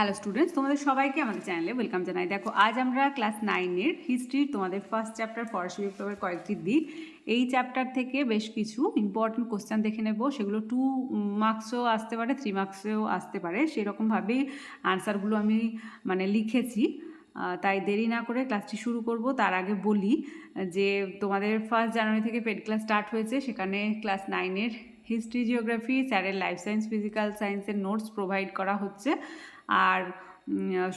Hello students তোমাদের সবাইকে আমাদের চ্যানেলে ওয়েলকাম জানাই। দেখো, আজ আমরা ক্লাস নাইনের হিস্ট্রির তোমাদের ফার্স্ট চ্যাপ্টার ফরাসি বিপ্লবের কয়েকটি দিক। এই চ্যাপ্টার থেকে বেশ কিছু ইম্পর্টেন্ট কোশ্চেন দেখে নেব। সেগুলো টু মার্কসও আসতে পারে থ্রি মার্কসেও আসতে পারে। সেরকমভাবেই আনসারগুলো আমি মানে লিখেছি। তাই দেরি না করে ক্লাসটি শুরু করব। তার আগে বলি যে, তোমাদের ফার্স্ট জানুয়ারি থেকে পেড ক্লাস স্টার্ট হয়েছে। সেখানে ক্লাস নাইনের হিস্ট্রি জিওগ্রাফি স্যারের লাইফ সায়েন্স ফিজিক্যাল সায়েন্সের নোটস প্রোভাইড করা হচ্ছে। আর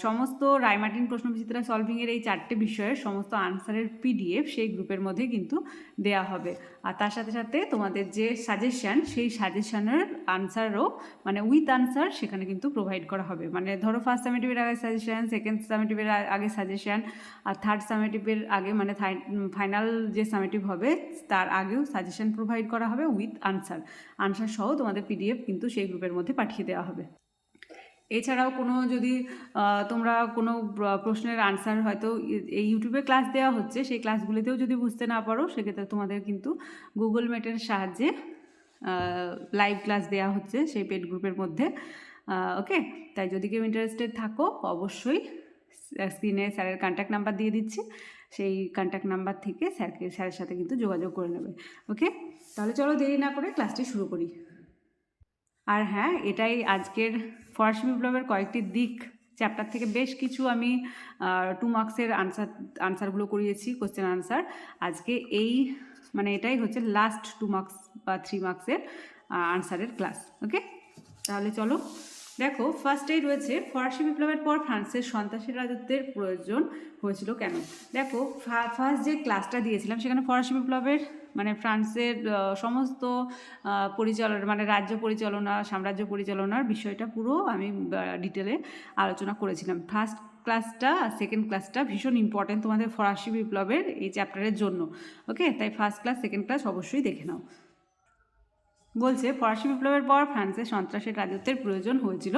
সমস্ত রায়মার্টিন প্রশ্নবিচিত্রা সলভিংয়ের এই চারটে বিষয়ের সমস্ত আনসারের পিডিএফ সেই গ্রুপের মধ্যে কিন্তু দেয়া হবে। আর তার সাথে সাথে তোমাদের যে সাজেশান সেই সাজেশানের আনসারও মানে উইথ আনসার সেখানে কিন্তু প্রোভাইড করা হবে। মানে ধরো ফার্স্ট সামেটিভের আগে সাজেশান সেকেন্ড সামেটিভের আগে সাজেশান আর থার্ড সামেটিভের আগে মানে ফাইনাল যে সামেটিভ হবে, তার আগেও সাজেশন প্রোভাইড করা হবে উইথ আনসার আনসার সহ তোমাদের পিডিএফ কিন্তু সেই গ্রুপের মধ্যে পাঠিয়ে দেওয়া হবে। এছাড়াও কোনো যদি তোমরা কোনো প্রশ্নের আনসার হয়তো এই ইউটিউবে ক্লাস দেওয়া হচ্ছে, সেই ক্লাসগুলিতেও যদি বুঝতে না পারো, সেক্ষেত্রে তোমাদের কিন্তু গুগল মিটের সাহায্যে লাইভ ক্লাস দেওয়া হচ্ছে সেই পেড গ্রুপের মধ্যে। ওকে তাই যদি কেউ ইন্টারেস্টেড থাকো, অবশ্যই স্ক্রিনে স্যারের কন্ট্যাক্ট নাম্বার দিয়ে দিচ্ছি। সেই কন্ট্যাক্ট নাম্বার থেকে স্যারকে স্যারের সাথে কিন্তু যোগাযোগ করে নেবে। ওকে তাহলে চলো দেরি না করে ক্লাসটি শুরু করি। আর হ্যাঁ এটাই আজকের ফরাসি বিপ্লবের কয়েকটি দিক। চ্যাপ্টার থেকে বেশ কিছু আমি টু মার্কসের আনসার আনসারগুলো করিয়েছি কোশ্চেন আনসার আজকে এই মানে এটাই হচ্ছে লাস্ট টু মার্কস বা থ্রি মার্কসের আনসারের ক্লাস ওকে তাহলে চলো দেখো ফার্স্টেই রয়েছে, ফরাসি বিপ্লবের পর ফ্রান্সের সন্ত্রাসী রাজত্বের প্রয়োজন হয়েছিল কেন? দেখো ফার্স্ট যে ক্লাসটা দিয়েছিলাম, সেখানে ফরাসি বিপ্লবের মানে ফ্রান্সের সমস্ত পরিচালনা মানে রাজ্য পরিচালনা, সাম্রাজ্য পরিচালনার বিষয়টা পুরো আমি ডিটেলে আলোচনা করেছিলাম। ফার্স্ট ক্লাসটা সেকেন্ড ক্লাসটা ভীষণ ইম্পর্টেন্ট তোমাদের ফরাসি বিপ্লবের এই চ্যাপ্টারের জন্য। ওকে তাই ফার্স্ট ক্লাস সেকেন্ড ক্লাস অবশ্যই দেখে নাও। বলছে, ফরাসি বিপ্লবের পর ফ্রান্সে সন্ত্রাসের রাজত্বের প্রয়োজন হয়েছিল।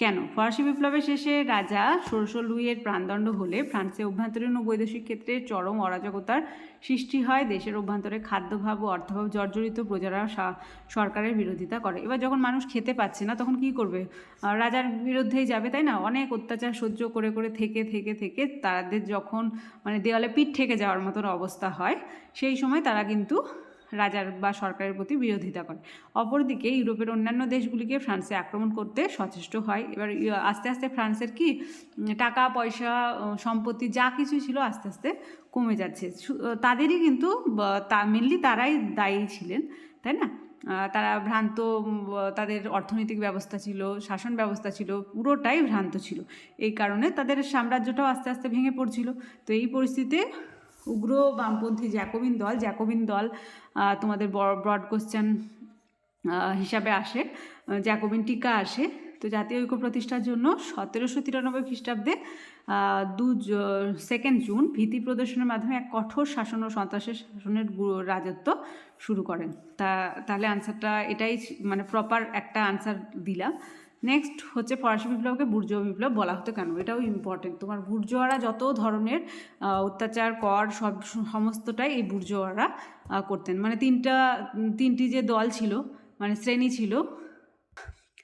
কেন? ফরাসি বিপ্লবের শেষে রাজা ষোড়শ লুইয়ের প্রাণদণ্ড হলে ফ্রান্সে অভ্যন্তরীণ ও বৈদেশিক ক্ষেত্রে চরম অরাজকতার সৃষ্টি হয়। দেশের অভ্যন্তরে খাদ্যভাব ও অর্থভাব জর্জরিত প্রজারা সরকারের বিরোধিতা করে। এবার যখন মানুষ খেতে পাচ্ছে না, তখন কি করবে? রাজার বিরুদ্ধেই যাবে, তাই না? অনেক অত্যাচার সহ্য করে করে থেকে থেকে থেকে তাদের যখন মানে দেওয়ালে পিঠ ঠেকে যাওয়ার মতন অবস্থা হয়, সেই সময় তারা কিন্তু রাজার বা সরকারের প্রতি বিরোধিতা করে। অপরদিকে ইউরোপের অন্যান্য দেশগুলিকে ফ্রান্সে আক্রমণ করতে সচেষ্ট হয়। এবার আস্তে আস্তে ফ্রান্সের কি, টাকা, পয়সা সম্পত্তি যা কিছু ছিল আস্তে আস্তে কমে যাচ্ছে। তাদেরই কিন্তু তা মেনলি তারাই দায়ী ছিলেন, তাই না? তারা ভ্রান্ত তাদের অর্থনৈতিক ব্যবস্থা ছিল, শাসন ব্যবস্থা ছিল, পুরোটাই ভ্রান্ত ছিল। এই কারণে তাদের সাম্রাজ্যটাও আস্তে আস্তে ভেঙে পড়ছিল। তো এই পরিস্থিতিতে উগ্র বামপন্থী জ্যাকোবিন দল জ্যাকোবিন দল তোমাদের ব্রড কোশ্চেন হিসাবে আসে। জ্যাকোবিন টিকা আসে। তো জাতীয় ঐক্য প্রতিষ্ঠার জন্য সতেরোশো তিরানব্বই খ্রিস্টাব্দে দু সেকেন্ড জুন ভীতি প্রদর্শনের মাধ্যমে এক কঠোর শাসন ও সন্ত্রাসের শাসনের রাজত্ব শুরু করেন। তা, তাহলে আনসারটা এটাই মানে প্রপার একটা আনসার দিলাম। নেক্সট হচ্ছে ফরাসি বিপ্লবকে বুর্জোয়া বিপ্লব বলা হতো কেন? এটাও ইম্পর্টেন্ট তোমার বুর্জোয়ারা যত ধরনের অত্যাচার, কর, সব সমস্তটাই এই বুর্জোয়ারা করতেন। মানে তিনটা, তিনটি যে দল ছিল মানে শ্রেণি ছিল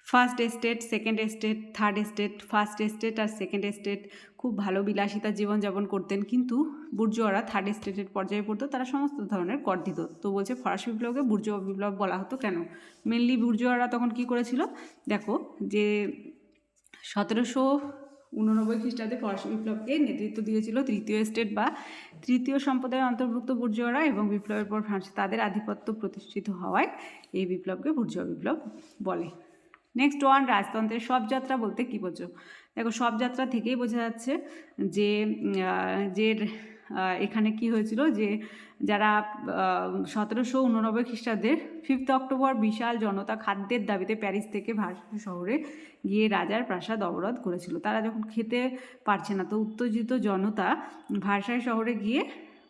first estate second estate third estate first estate আর সেকেন্ড এস্টেট খুব ভালো বিলাসিতা জীবনযাপন করতেন। কিন্তু বুর্জোয়ারা থার্ড এস্টেটের পর্যায়ে পড়তো, তারা সমস্ত ধরনের কর দিত। তো বলছে ফরাসি বিপ্লবকে বুর্জোয়া বিপ্লব বলা হতো কেন? মেনলি বুর্জোয়ারা তখন কি করেছিল? দেখো যে সতেরোশো উননব্বই খ্রিস্টাব্দে ফরাসি বিপ্লবকে নেতৃত্ব দিয়েছিল তৃতীয় স্টেট বা তৃতীয় সম্প্রদায়ের অন্তর্ভুক্ত বুর্জোয়ারা এবং বিপ্লবের পর ফ্রান্সে তাদের আধিপত্য প্রতিষ্ঠিত হওয়ায় এই বিপ্লবকে বুর্জোয়া বিপ্লব বলে। নেক্সট ওয়ান রাজতন্ত্রের সব যাত্রা বলতে কী বোঝো? দেখো, সব যাত্রা থেকেই বোঝা যাচ্ছে যে যে এখানে কি হয়েছিল যে, যারা সতেরোশো উননব্বই খ্রিস্টাব্দের ফিফথ অক্টোবর বিশাল জনতা খাদ্যের দাবিতে প্যারিস থেকে ভারসাই শহরে গিয়ে রাজার প্রাসাদ অবরোধ করেছিল। তারা যখন খেতে পারছে না, তো উত্তেজিত জনতা ভারসাই শহরে গিয়ে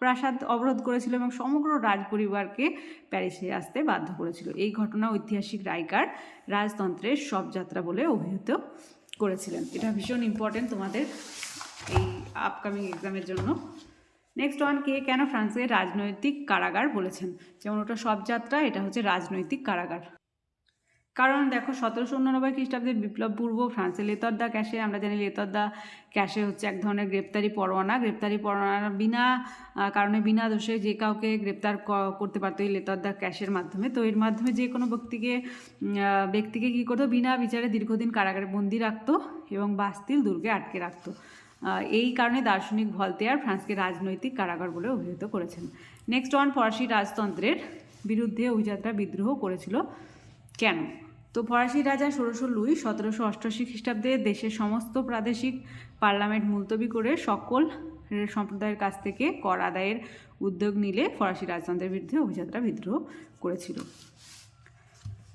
প্রাসাদ অবরোধ করেছিল এবং সমগ্র রাজ পরিবারকে প্যারিসে আসতে বাধ্য করেছিল। এই ঘটনা ঐতিহাসিক রাইকার রাজতন্ত্রের সব যাত্রা বলে অভিহিত করেছিলেন। এটা ভীষণ ইম্পর্টেন্ট তোমাদের এই আপকামিং এক্সামের জন্য। নেক্সট ওয়ান কে কেন ফ্রান্সের রাজনৈতিক কারাগার বলেছেন? যেমন ওটা সব যাত্রা, এটা হচ্ছে রাজনৈতিক কারাগার। কারণ দেখো সতেরোশো উননব্বই খ্রিস্টাব্দে বিপ্লব পূর্ব ফ্রান্সে লেতরদা ক্যাশে, আমরা জানি লেতরদা ক্যাশে হচ্ছে এক ধরনের গ্রেপ্তারি পরোয়ানা। গ্রেপ্তারি পরোয়ানা বিনা কারণে বিনা দোষে যে কাউকে গ্রেপ্তার করতে পারতো এই লেতরদা ক্যাশের মাধ্যমে। তো এর মাধ্যমে যে কোনো ব্যক্তিকে ব্যক্তিকে কী করতো? বিনা বিচারে দীর্ঘদিন কারাগারে বন্দি রাখতো এবং বাস্তিল দুর্গে আটকে রাখতো। এই কারণে দার্শনিক ভলতেয়ার ফ্রান্সকে রাজনৈতিক কারাগার বলে অভিহিত করেছেন। নেক্সট ওয়ান, ফরাসি রাজতন্ত্রের বিরুদ্ধে অভিযাত্রা বিদ্রোহ করেছিল। কেন? তো ফরাসি রাজা ষোড়শো লুই সতেরোশো অষ্টআশি খ্রিস্টাব্দে দেশের সমস্ত প্রাদেশিক পার্লামেন্ট মুলতবি করে সকল সম্প্রদায়ের কাছ থেকে কর আদায়ের উদ্যোগ নিলে ফরাসি রাজতন্ত্রের বিরুদ্ধে অভিযাত্রা বিদ্রোহ করেছিল।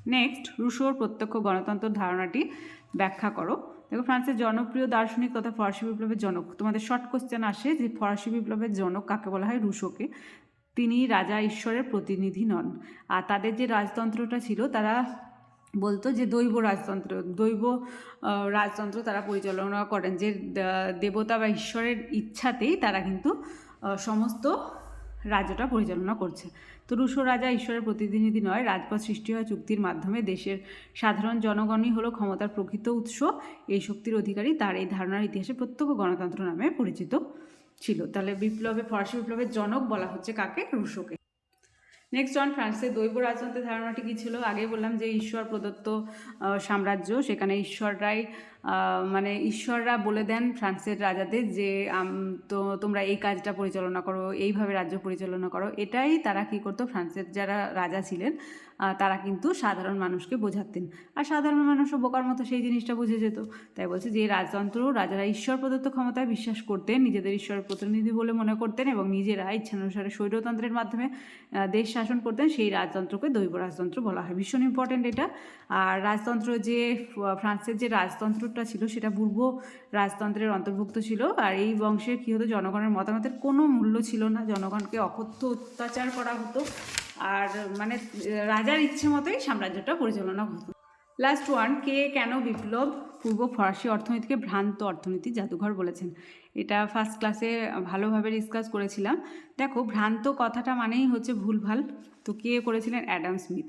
নেক্সট রুশোর প্রত্যক্ষ গণতন্ত্র ধারণাটি ব্যাখ্যা করো। দেখো, ফ্রান্সের জনপ্রিয় দার্শনিক তথা ফরাসি বিপ্লবের জনক। তোমাদের শর্ট কোশ্চেন আসে যে ফরাসি বিপ্লবের জনক কাকে বলা হয়? রুশোকে। তিনি রাজা ঈশ্বরের প্রতিনিধি নন। আর তাদের যে রাজতন্ত্রটা ছিল, তারা বলতো যে দৈব রাজতন্ত্র দৈব রাজতন্ত্র তারা পরিচালনা করেন, যে দেবতা বা ঈশ্বরের ইচ্ছাতেই তারা কিন্তু সমস্ত রাজ্যটা পরিচালনা করছে। তো রুশো রাজা ঈশ্বরের প্রতিনিধি নয়, রাজপথ সৃষ্টি হয় চুক্তির মাধ্যমে, দেশের সাধারণ জনগণই হলো ক্ষমতার প্রকৃত উৎস, এই শক্তির অধিকারী, তার এই ধারণার ইতিহাসে প্রত্যক্ষ গণতন্ত্র নামে পরিচিত ছিল। তাহলে বিপ্লবে, ফরাসি বিপ্লবের জনক বলা হচ্ছে কাকে? রুশোকে। নেক্সট অন ফ্রান্সের দৈব রাজতন্ত্রের ধারণাটি কী ছিল? আগে বললাম যে ঈশ্বর প্রদত্ত সাম্রাজ্য, সেখানে ঈশ্বররাই মানে ঈশ্বররা বলে দেন ফ্রান্সের রাজাদের যে তো তোমরা এই কাজটা পরিচালনা করো, এইভাবে রাজ্য পরিচালনা করো। এটাই তারা কী করতো, ফ্রান্সের যারা রাজা ছিলেন তারা কিন্তু সাধারণ মানুষকে বোঝাতেন। আর সাধারণ মানুষও বোকার মতো সেই জিনিসটা বুঝে যেত। তাই বলছে যে, রাজতন্ত্র, রাজারা ঈশ্বর প্রদত্ত ক্ষমতায় বিশ্বাস করতেন, নিজেদের ঈশ্বরের প্রতিনিধি বলে মনে করতেন এবং নিজেরা ইচ্ছানুসারে স্বৈরতন্ত্রের মাধ্যমে দেশ শাসন করতেন। সেই রাজতন্ত্রকে দৈব রাজতন্ত্র বলা হয়। ভীষণ ইম্পর্ট্যান্ট এটা। আর রাজতন্ত্র যে ফ্রান্সের যে রাজতন্ত্রটা ছিল সেটা পূর্ব রাজতন্ত্রের অন্তর্ভুক্ত ছিল। আর এই বংশের কী হতো? জনগণের মতামতের কোনো মূল্য ছিল না। জনগণকে অকথ্য অত্যাচার করা হতো। আর মানে রাজার ইচ্ছে মতোই সাম্রাজ্যটা পরিচালনা হতো। লাস্ট ওয়ান কে কেন বিপ্লব? পূর্ব ফরাসি অর্থনীতিকে ভ্রান্ত অর্থনীতি জাদুঘর বলেছেন। এটা ফার্স্ট ক্লাসে ভালোভাবে ডিসকাস করেছিলাম। দেখো, ভ্রান্ত কথাটা মানেই হচ্ছে ভুলভাল। তো কে করেছিলেন? Adam Smith.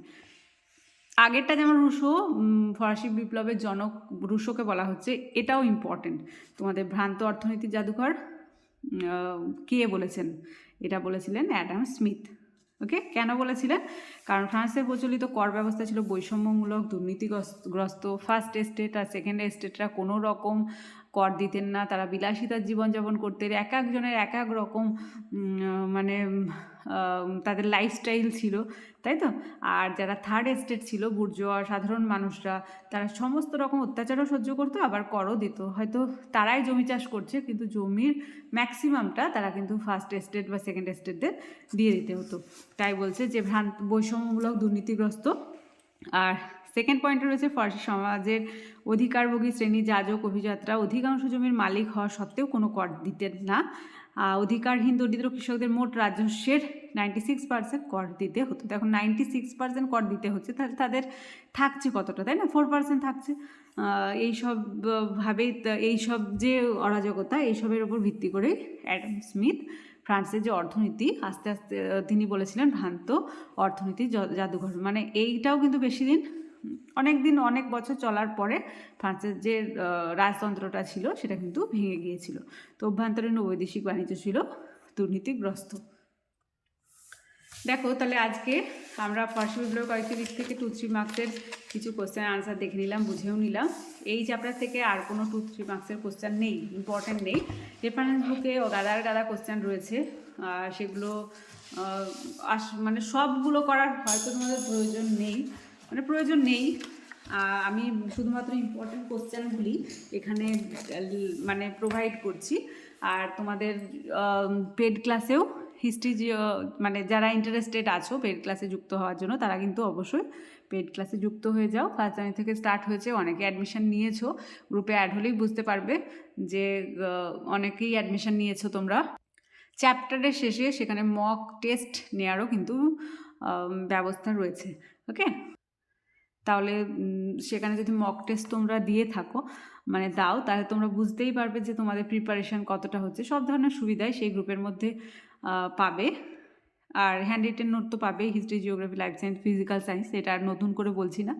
আগেরটা যেমন রুশো ফরাসি বিপ্লবের জনক রুশোকে বলা হচ্ছে, এটাও ইম্পর্টেন্ট তোমাদের ভ্রান্ত অর্থনীতি জাদুঘর কে বলেছেন? এটা বলেছিলেন অ্যাডাম স্মিথ। ওকে? কেন বলেছিলেন? কারণ ফ্রান্সের প্রচলিত কর ব্যবস্থা ছিল বৈষম্যমূলক, দুর্নীতিগ্রস্ত ফার্স্ট এস্টেট আর সেকেন্ড এস্টেটরা কোনো রকম কর দিতেন না, তারা বিলাসিতার জীবনযাপন করতেন। এক একজনের এক এক রকম মানে তাদের লাইফস্টাইল ছিল, তাই তো? আর যারা থার্ড এস্টেট ছিল বুর্জোয়া সাধারণ মানুষরা, তারা সমস্ত রকম অত্যাচারও সহ্য করতো, আবার করও দিত। হয়তো তারাই জমি চাষ করছে, কিন্তু জমির ম্যাক্সিমামটা তারা কিন্তু ফার্স্ট এস্টেট বা সেকেন্ড এস্টেটদের দিয়ে দিতে হতো। তাই বলছে যে ভ্রান্ত বৈষম্যমূলক দুর্নীতিগ্রস্ত। আর সেকেন্ড পয়েন্টে রয়েছে ফরাসি সমাজের অধিকারভোগী শ্রেণি যাজক অভিযাত্রা। অধিকাংশ জমির মালিক হওয়া সত্ত্বেও কোনো কর দিতেন না। অধিকারহীন দরিদ্র কৃষকদের মোট রাজস্বের নাইনটি সিক্স পার্সেন্ট কর দিতে হতো। দেখো নাইনটি সিক্স পার্সেন্ট কর দিতে হচ্ছে তাহলে তাদের থাকছে কতটা তাই না? ফোর পার্সেন্ট থাকছে। আহ, এইসব আহ, তা- এইসব যে অরাজকতা এইসবের উপর ভিত্তি করে অ্যাডাম স্মিথ ফ্রান্সের যে অর্থনীতি আস্তে আস্তে তিনি বলেছিলেন ভ্রান্ত অর্থনীতি জাদুঘর। মানে এইটাও কিন্তু বেশি দিন অনেক দিন অনেক বছর চলার পরে ফ্রান্সের যে রাজতন্ত্রটা ছিল, সেটা কিন্তু ভেঙে গিয়েছিল। তো অভ্যন্তরীণ বৈদেশিক বাণিজ্য ছিল দুর্নীতিগ্রস্ত। দেখো, তাহলে আজকে আমরা ফার্স্ট বিপ্লব কয়েকটি দিক থেকে টু থ্রি মার্কসের কিছু কোশ্চেন আনসার দেখে নিলাম, বুঝেও নিলাম। এই চ্যাপ্টার থেকে আর কোনো টু থ্রি মার্কসের কোশ্চেন নেই ইম্পর্ট্যান্ট নেই। রেফারেন্স বুকে গাদার গাদা কোশ্চেন রয়েছে সেগুলো আস মানে সবগুলো করার হয়তো তোমাদের প্রয়োজন নেই। মানে প্রয়োজন নেই। আমি শুধুমাত্র ইম্পর্টেন্ট কোশ্চেনগুলি এখানে মানে প্রোভাইড করছি। আর তোমাদের পেড ক্লাসেও হিস্ট্রি মানে যারা ইন্টারেস্টেড আছো পেড ক্লাসে যুক্ত হওয়ার জন্য, তারা কিন্তু অবশ্যই পেড ক্লাসে যুক্ত হয়ে যাও। ফার্স্ট জানুয়ারি থেকে স্টার্ট হয়েছে, অনেকে অ্যাডমিশন নিয়েছো। গ্রুপে অ্যাড হলেই বুঝতে পারবে যে অনেকেই অ্যাডমিশন নিয়েছো তোমরা। চ্যাপ্টারের শেষে সেখানে মক টেস্ট নেওয়ারও কিন্তু ব্যবস্থা রয়েছে ওকে তাহলে সেখানে যদি মক টেস্ট তোমরা দিয়ে থাকো মানে দাও, তাহলে তোমরা বুঝতেই পারবে যে তোমাদের প্রিপারেশন কতটা হচ্ছে। সব ধরনের সুবিধাই সেই গ্রুপের মধ্যে পাবে। আর হ্যান্ড রিটেন নোট তো পাবে history geography life science physical science এটা আর নতুন করে বলছি না।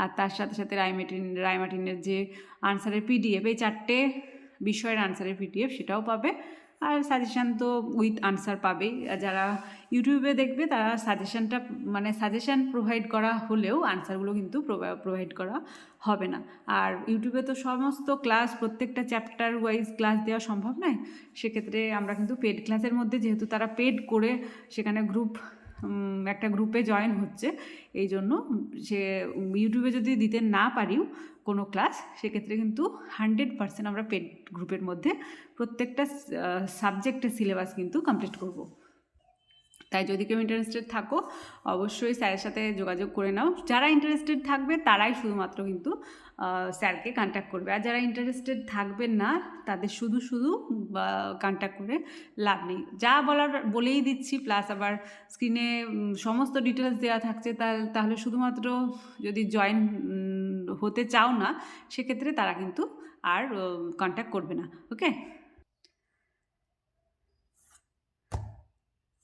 আর তার সাথে সাথে রায়মার্টিন রায়মার্টিনের যে আনসারের পিডিএফ এই চারটে বিষয়ের আনসারের পিডিএফ সেটাও পাবে। আর সাজেশান তো উইথ আনসার পাবে যারা ইউটিউবে দেখবে, তারা সাজেশানটা মানে সাজেশান প্রোভাইড করা হলেও আনসারগুলো কিন্তু প্রোভাইড করা হবে না। আর ইউটিউবে তো সমস্ত ক্লাস প্রত্যেকটা চ্যাপ্টার ওয়াইজ ক্লাস দেওয়া সম্ভব নয়? সেক্ষেত্রে আমরা কিন্তু পেড ক্লাসের মধ্যে, যেহেতু তারা পেড করে, সেখানে গ্রুপ একটা গ্রুপে জয়েন হচ্ছে। এই জন্য সে ইউটিউবে যদি দিতে না পারিও কোনো ক্লাস সেক্ষেত্রে কিন্তু হান্ড্রেড পার্সেন্ট আমরা পেড গ্রুপের মধ্যে প্রত্যেকটা সাবজেক্টের সিলেবাস কিন্তু কমপ্লিট করব। তাই যদি কেউ ইন্টারেস্টেড থাকো, অবশ্যই স্যারের সাথে যোগাযোগ করে নাও। যারা ইন্টারেস্টেড থাকবে, তারাই শুধুমাত্র কিন্তু স্যারকে কন্ট্যাক্ট করবে। আর যারা ইন্টারেস্টেড থাকবেন না, তাদের শুধু শুধু কন্ট্যাক্ট করে লাভ নেই। যা বলার, বলেই দিচ্ছি প্লাস আবার স্ক্রিনে সমস্ত ডিটেলস দেওয়া থাকছে, তাহলে শুধুমাত্র যদি জয়েন হতে চাও না, সেক্ষেত্রে তারা কিন্তু আর কন্ট্যাক্ট করবে না। ওকে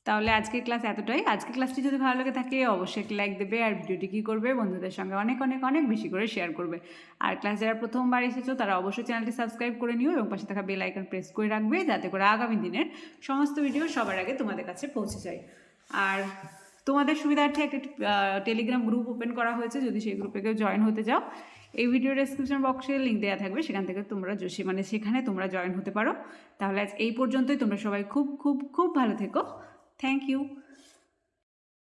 তাহলে আজকের ক্লাস এতটাই। আজকের ক্লাসটি যদি ভালো লাগে থাকে, অবশ্যই লাইক দেবে আর ভিডিওটি কী করবে, বন্ধুদের সঙ্গে অনেক অনেক অনেক বেশি করে শেয়ার করবে। আর ক্লাস যারা প্রথমবার এসেছ, তারা অবশ্যই চ্যানেলটি সাবস্ক্রাইব করে নিও এবং পাশে থাকা বেল আইকন প্রেস করে রাখবে, যাতে করে আগামী দিনের সমস্ত ভিডিও সবার আগে তোমাদের কাছে পৌঁছে যায়। আর তোমাদের সুবিধার্থে একটা টেলিগ্রাম গ্রুপ ওপেন করা হয়েছে, যদি সেই গ্রুপে কেউ জয়েন হতে চাও, এই ভিডিও ডেসক্রিপশন বক্সে লিঙ্ক দেওয়া থাকবে, সেখান থেকে তোমরা মানে সেখানে তোমরা জয়েন হতে পারো। তাহলে আজ এই পর্যন্তই, তোমরা সবাই খুব খুব খুব ভালো থেকো। Thank you.